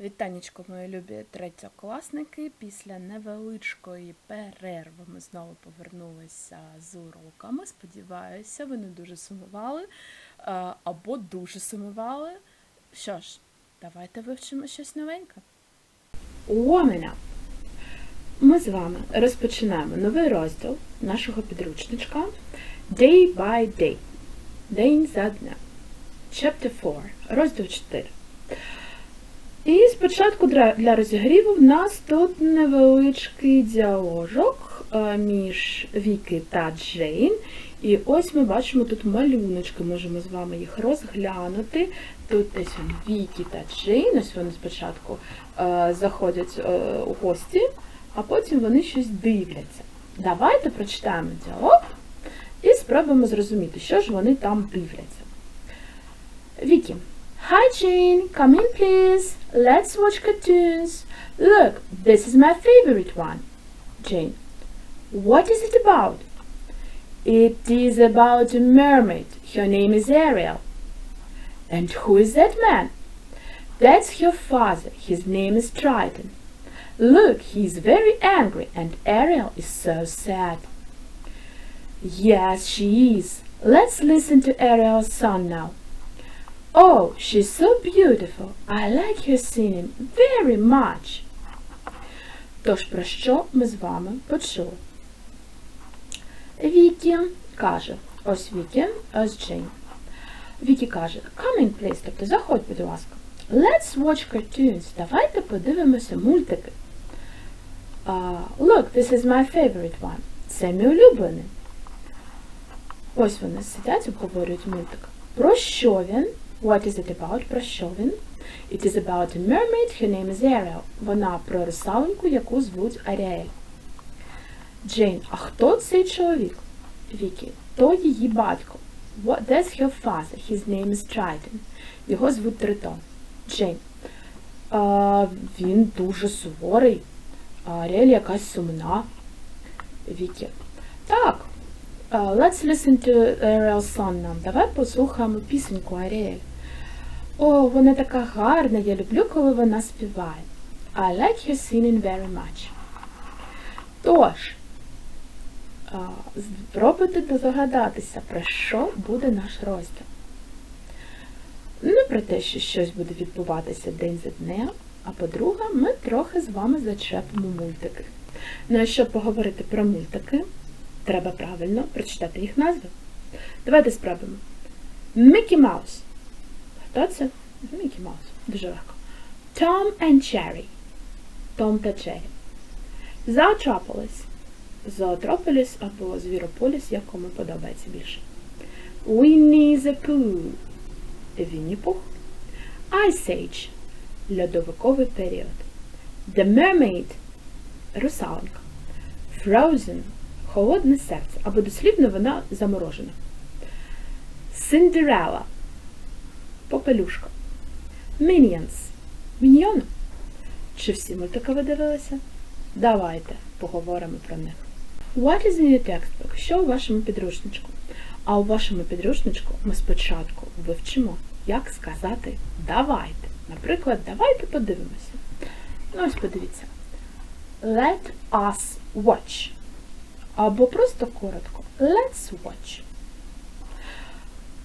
Вітанечко, мої любі третьокласники. Після невеличкої перерви ми знову повернулися з уроками. Сподіваюся, ви не дуже сумували е, або дуже сумували. Що ж, давайте вивчимо щось новеньке. Up. Ми з вами розпочинаємо новий розділ нашого підручничка Day by Day. День за днем. Chapter 4. Розділ 4. І спочатку для розігріву в нас тут невеличкий діаложок е, між Віки та Джейн. І ось ми бачимо тут малюночки, можемо з вами їх розглянути. Тут десь Вікі та Джейн, ось вони спочатку е, заходять е, у гості, а потім вони щось дивляться. Давайте прочитаємо діалог і спробуємо зрозуміти, що ж вони там дивляться. Вікі. Hi Jane, come in please. Let's watch cartoons. Look, this is my favorite one. Jane. What is it about? It is about a mermaid. Her name is Ariel. And who is that man? That's her father. His name is Triton. Look, he is very angry and Ariel is so sad. Yes, she is. Let's listen to Ariel's song now. Oh, she's so beautiful. I like her singing very much. Тож про що ми з вами почули? Вікі каже, ось Вікі, ось Джейн. Вікі каже, come in, please, тобто заходь, будь ласка. Let's watch cartoons. Давайте подивимося мультики. Uh, look, this is my favorite one. Це мій улюблений. Ось вони сидять, обговорюють мультик. Про що він? What is it about? Про що він? It is about a mermaid, her name is Ariel. Вона про русалоньку, яку звуть Аріель. Джейн, а хто цей чоловік? Вікі, то її батько. What, that's her father. His name is Triton. Його звуть Тритон. Джейн. А, він дуже суворий. Аріель якась сумна. Вікі. Так. Let's listen to Ariel's song now. Давай послухаємо пісеньку Аріель. О, вона така гарна, я люблю, коли вона співає. I like her singing very much. Тож, спробуйте здогадатися, про що буде наш розділ. Не про те, що щось буде відбуватися день за днем, а по-друге, ми трохи з вами зачепимо мультики. Ну а щоб поговорити про мультики, треба правильно прочитати їх назви. Давайте спробуємо. Мікі Маус. Хто це? Мікі Маус. Дуже легко. Tom and Jerry. Том та Джері. Зоотрополіс. Зоотрополіс або Звірополіс, як кому подобається більше. Winnie the Pooh. Вінні Пух. Ice Age. Льодовиковий період. The Mermaid. Русалонька. Frozen. Холодне серце. Або дослівно вона заморожена. Cinderella. Попелюшка. Minions. Міньйони. Чи всі мультики ви дивилися? Давайте поговоримо про них. What is in your textbook? Що у вашому підручничку? А у вашому підручничку ми спочатку вивчимо, як сказати давайте. Наприклад, давайте подивимося. Ну, ось подивіться. Let us watch. Або просто коротко. Let's watch.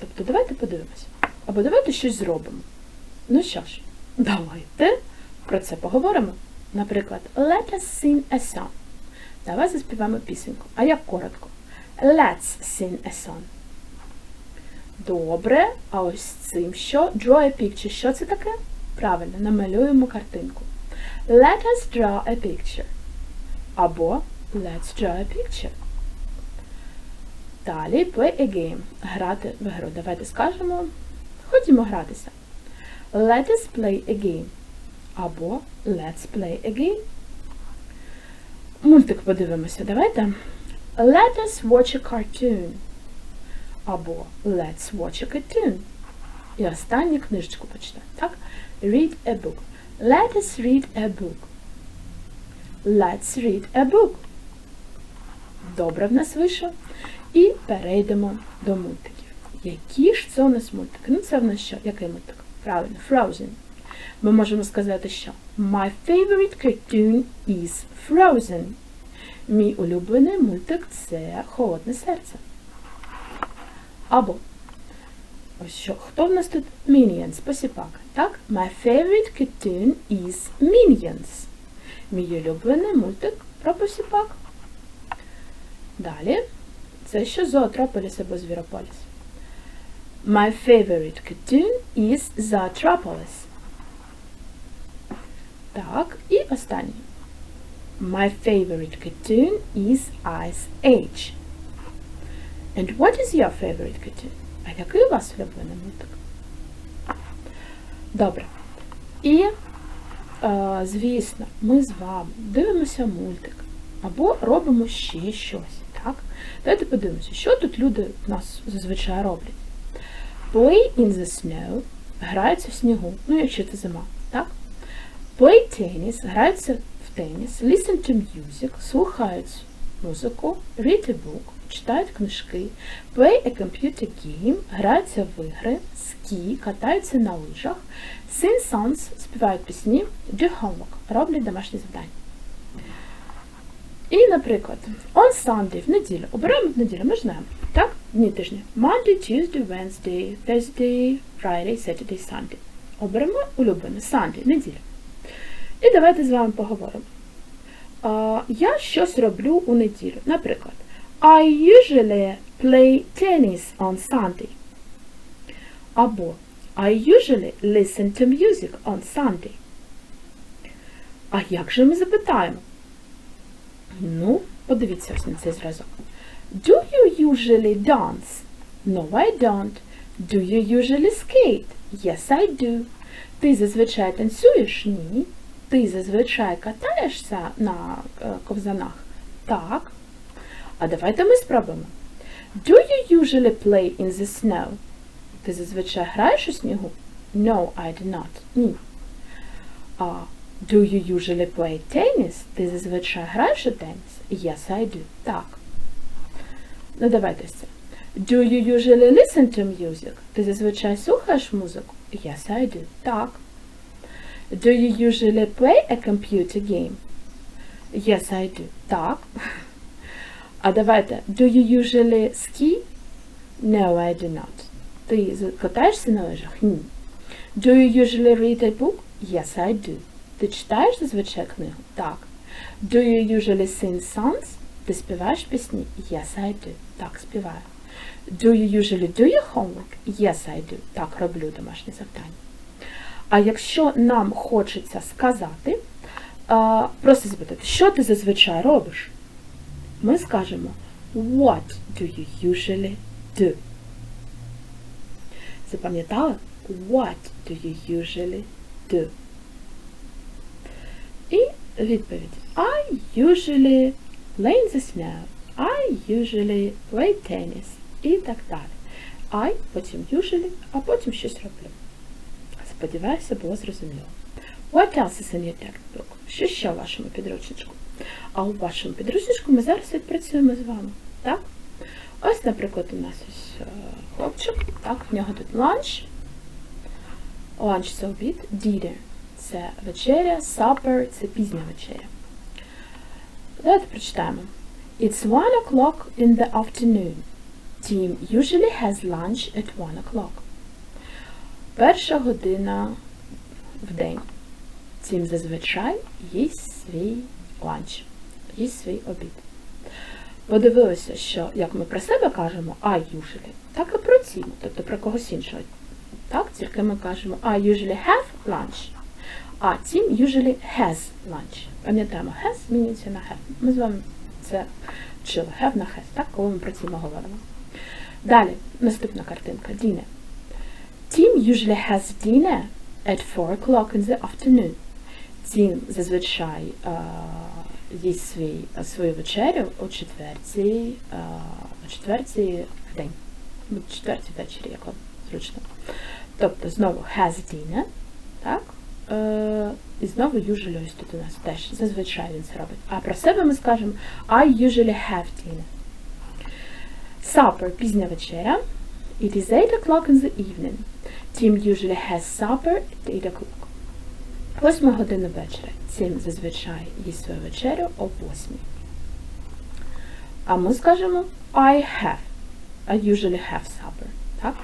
Тобто давайте подивимося. Або давайте щось зробимо. Ну що ж, давайте про це поговоримо. Наприклад, let us sing a song. Давай заспіваємо пісеньку. А як коротко? Let's sing a song. Добре, а ось цим що? Draw a picture. Що це таке? Правильно, намалюємо картинку. Let us draw a picture. Або Let's draw a picture. Далі play a game. Грати в гру. Давайте скажемо. Ходімо гратися. Let us play a game. Або Let's play a game. Мультик подивимося. Давайте. Let us watch a cartoon. Або Let's watch a cartoon. І останню книжечку почитати. Так? Read a book. Let us read a book. Let's read a book. Добре в нас вийшло. І перейдемо до мультиків. Які ж це у нас мультики? Ну, це в нас що? Який мультик? Правильно, Frozen. Ми можемо сказати, що My favorite cartoon is Frozen. Мій улюблений мультик це Холодне серце. Або ось що, хто в нас тут Minions, посіпака, так? My favorite cartoon is Minions. Мій улюблений мультик про посіпак. Далі. Це що Зоотрополіс або Звірополіс. My favorite cartoon is Zootropolis. Так, і останнє. My favorite cartoon is Ice Age. And what is your favorite cartoon? А який у вас улюблений мультик? Добре. І, е, звісно, ми з вами дивимося мультик або робимо ще щось. Так? Давайте подивимося, що тут люди в нас зазвичай роблять. Play in the snow граються в снігу, ну якщо це зима, так? Play tennis граються в теніс, listen to music, слухають музику, read a book, читають книжки, play a computer game, граються в ігри, ski, катаються на лижах, sing songs, співають пісні, do homework, роблять домашні завдання. І, наприклад, on Sunday, в неділю, обираємо в неділю, ми ж знаємо, так? Дні тижня. Monday, Tuesday, Wednesday, Thursday, Friday, Saturday, Sunday. Оберемо улюблене Sunday, неділя. І давайте з вами поговоримо. А, я щось роблю у неділю. Наприклад, I usually play tennis on Sunday. Або I usually listen to music on Sunday. А як же ми запитаємо? Ну, подивіться ось на цей зразок. Do you usually dance? No, I don't. Do you usually skate? Yes, I do. Ти зазвичай танцюєш? Ні. Ти зазвичай катаєшся на е, ковзанах? Так. А давайте ми спробуємо. Do you usually play in the snow? Ти зазвичай граєш у снігу? No, I do not. Ні. А do you usually play tennis? Ти зазвичай граєш у теніс? Yes, I do. Так. Ну, давайте це. Do you usually listen to music? Ти зазвичай слухаєш музику? Yes, I do. Так. Do you usually play a computer game? Yes, I do. Так. А давайте. Do you usually ski? No, I do not. Ти катаєшся на лижах? Ні. Do you usually read a book? Yes, I do. Ти читаєш зазвичай книгу? Так. Do you usually sing songs? Ти співаєш пісні? Yes, I do. Так, співаю. Do you usually do your homework? Yes, I do. Так, роблю домашнє завдання. А якщо нам хочеться сказати, просто запитати, що ти зазвичай робиш? Ми скажемо What do you usually do? Запам'ятали? What do you usually do? І відповідь I usually play in the snow. I usually play tennis. І так далі. I, потім usually, а потім щось роблю. Сподіваюся, було зрозуміло. What else is in your textbook? Що ще в вашому підручничку? А у вашому підручничку ми зараз відпрацюємо з вами. Так? Ось, наприклад, у нас ось хлопчик. Так, в нього тут ланч. Ланч це обід, dinner – це вечеря, supper – це пізня вечеря. Давайте прочитаємо. It's one o'clock in the afternoon. Tim usually has lunch at one o'clock. Перша година в день. Тім зазвичай їсть свій ланч, їсть свій обід. Подивилися, що як ми про себе кажемо I usually, так і про Тіму, тобто про когось іншого. Так, тільки ми кажемо I usually have lunch, а Tim usually has lunch. Пам'ятаємо, has змінюється на have. Ми з вами це вчили. Have на has, так, коли ми про Тіма говоримо. Далі, наступна картинка. Dinner. Tim usually has dinner at 4 o'clock in the afternoon. Тім зазвичай їсть свій, свою вечерю о четвертій, о четвертій в день. Четвертій ввечері, як вам зручно. Тобто знову has dinner, так? Uh, і знову usually ось тут у нас теж зазвичай він це робить. А про себе ми скажемо I usually have dinner. Supper – пізня вечеря. It is 8 o'clock in the evening. Tim usually has supper at 8 o'clock. Восьма година вечора. Цим зазвичай їсть свою вечерю о восьмій. А ми скажемо I have. I usually have supper. Так?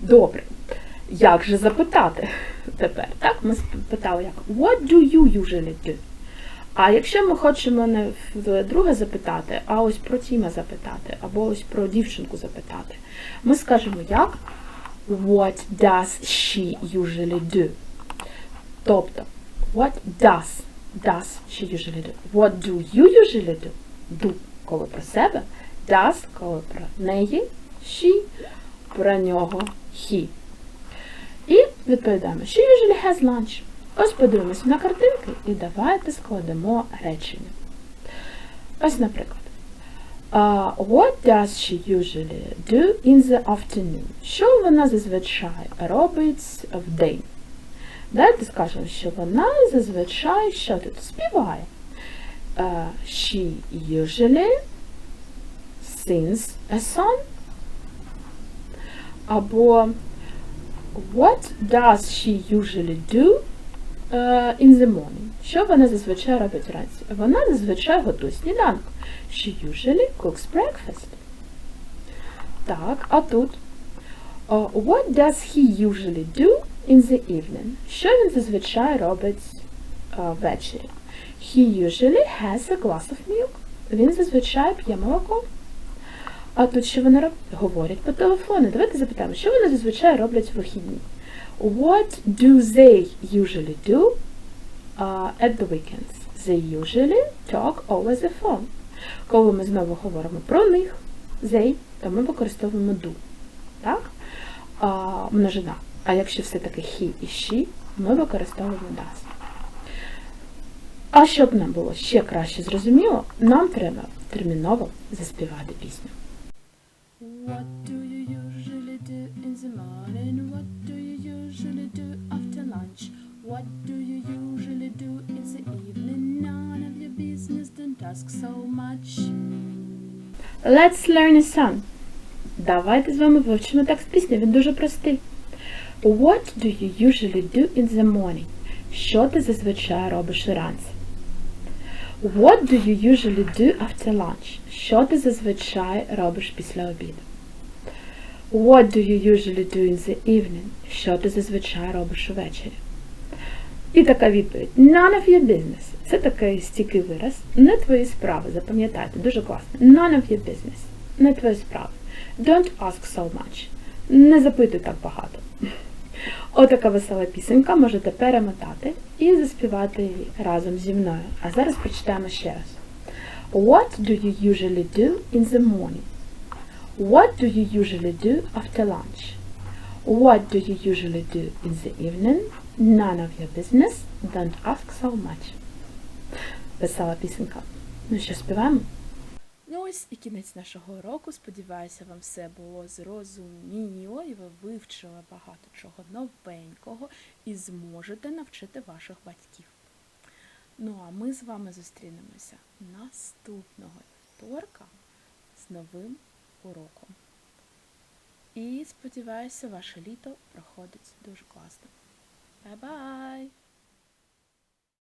Добре. Як же запитати тепер? Так, ми спитали як What do you usually do? А якщо ми хочемо не друге запитати, а ось про Тіма запитати, або ось про дівчинку запитати, ми скажемо як What does she usually do? Тобто, what does does she usually do? What do you usually do? Do, коли про себе, does, коли про неї, she, про нього, he. І відповідаємо, she usually has lunch. Ось подивимося на картинки і давайте складемо речення. Ось, наприклад. Uh, what does she usually do in the afternoon? Що вона зазвичай робить в день? Давайте скажемо, що вона зазвичай що тут співає. Uh, she usually sings a song. Або What does she usually do uh, in the morning? Що вона зазвичай робить вранці? Вона зазвичай готує сніданок. She usually cooks breakfast. Так, а тут uh, What does he usually do in the evening? Що він зазвичай робить uh, ввечері? He usually has a glass of milk. Він зазвичай п'є молоко. А тут що вони роблять? Говорять по телефону. Давайте запитаємо, що вони зазвичай роблять в вихідні? What do they usually do uh, at the weekends? They usually talk over the phone. Коли ми знову говоримо про них, they, то ми використовуємо do. Так? А, множина. А якщо все-таки he і she, ми використовуємо does. А щоб нам було ще краще зрозуміло, нам треба терміново заспівати пісню. What do you usually do in the morning? What do you usually do after lunch? What do you usually do in the evening? None of your business, don't ask so much. Let's learn a song. Давайте з вами вивчимо текст пісні, він дуже простий. What do you usually do in the morning? Що ти зазвичай робиш уранці? What do you usually do after lunch? Що ти зазвичай робиш після обіду? What do you usually do in the evening? Що ти зазвичай робиш увечері? І така відповідь. None of your business. Це такий стійкий вираз. Не твої справи, запам'ятайте, дуже класно. None of your business. Не твої справи. Don't ask so much. Не запитуй так багато. Отака весела пісенька можете перемотати і заспівати її разом зі мною. А зараз прочитаємо ще раз. What do you usually do in the morning? What do you usually do after lunch? What do you usually do in the evening? None of your business. Don't ask so much. Весела пісенька. Ну що, співаємо? Ну ось і кінець нашого уроку. Сподіваюся, вам все було зрозуміло і ви вивчили багато чого новенького і зможете навчити ваших батьків. Ну а ми з вами зустрінемося наступного вівторка з новим уроком. І сподіваюся, ваше літо проходить дуже класно. Бай-бай!